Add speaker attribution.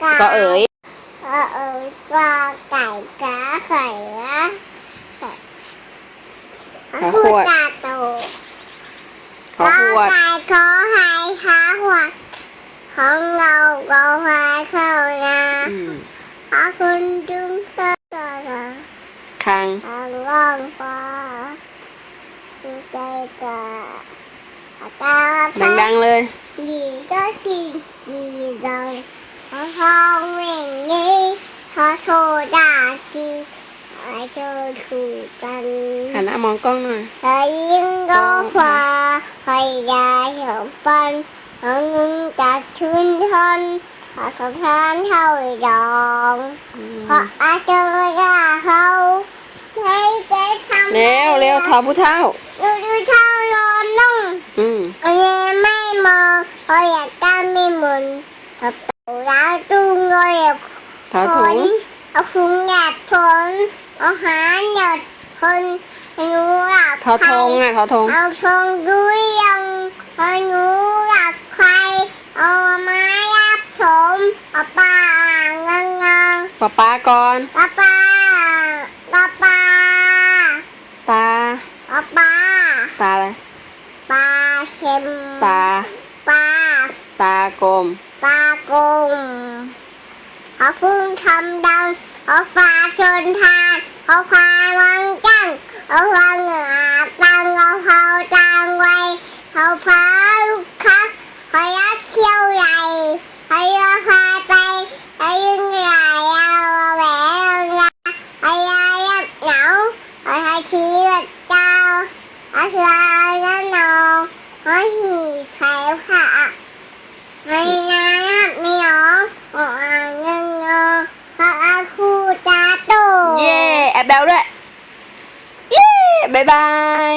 Speaker 1: ก็เอ๋ย
Speaker 2: ก็เอ๋ยปลาไก่กาไข่ละพูดตาโต
Speaker 1: ขอขวด
Speaker 2: ไก่ขอหายขาหัวของเราก็พาเข้านา
Speaker 1: อืม
Speaker 2: ขอคุณจุ้งเสื้อนะ
Speaker 1: คัง
Speaker 2: ทางล่องฟ้าดูใจกะตาตา
Speaker 1: ดังๆเลย
Speaker 2: ดีก็สิดี ดังพอทองเว่งนี้พอโซดาจีไอเจอถูกกัน
Speaker 1: หันหน้ามองกล้องหน่อย
Speaker 2: ใครยิ่งก็ฟ้าใครยาเหี่ยวปันน้องนึงจะชื่นชนขอสงสารเท่าดอง
Speaker 1: อืม
Speaker 2: เพราะอาเจอด่าเขาให้ใจทำ
Speaker 1: เร็วเร็วทอผู้เท่า
Speaker 2: ดูดูเท่าร้อนนุ่ง
Speaker 1: อืม
Speaker 2: อันนี้ไม่มองเพราะอยากตั้งไม่หมุนกระเป๋าแล้วจุงเลย
Speaker 1: ทอถุง
Speaker 2: เอาถุงหยาดทนเอาหาหยาดคนให้หนูหลับ
Speaker 1: ทอทงอะทอทง
Speaker 2: เอาทงดูยังให้หนูหลับใคร เอาไม้ยับผมเอาป่างังงัง
Speaker 1: ปะปาก่อน
Speaker 2: ปะป่าปะป่า
Speaker 1: ตา
Speaker 2: ปะป่า
Speaker 1: ตาอะไร
Speaker 2: ปลาเค็ม
Speaker 1: ตา
Speaker 2: ปลา
Speaker 1: ตากลม
Speaker 2: ปลากง เขาพึ่งทำดังเขาปลาชนทานเขาควาวังจังเขาฟังเหนือตังเขาเผาตังไว้เขาพาลูกคักเขายัดเขี้ยวใหญ่เขายาพาไปเขายิ่งใหญ่เอาแหวนยาเขายายัดเหนาเขาทายชีวิตเจ้าเขาชายันนองเขาหีใส่ผ้าไม่หรอโอ้ยเงินเงินพระอาคูตาโต
Speaker 1: เย่แอบ แบลด้วย เย่บายบาย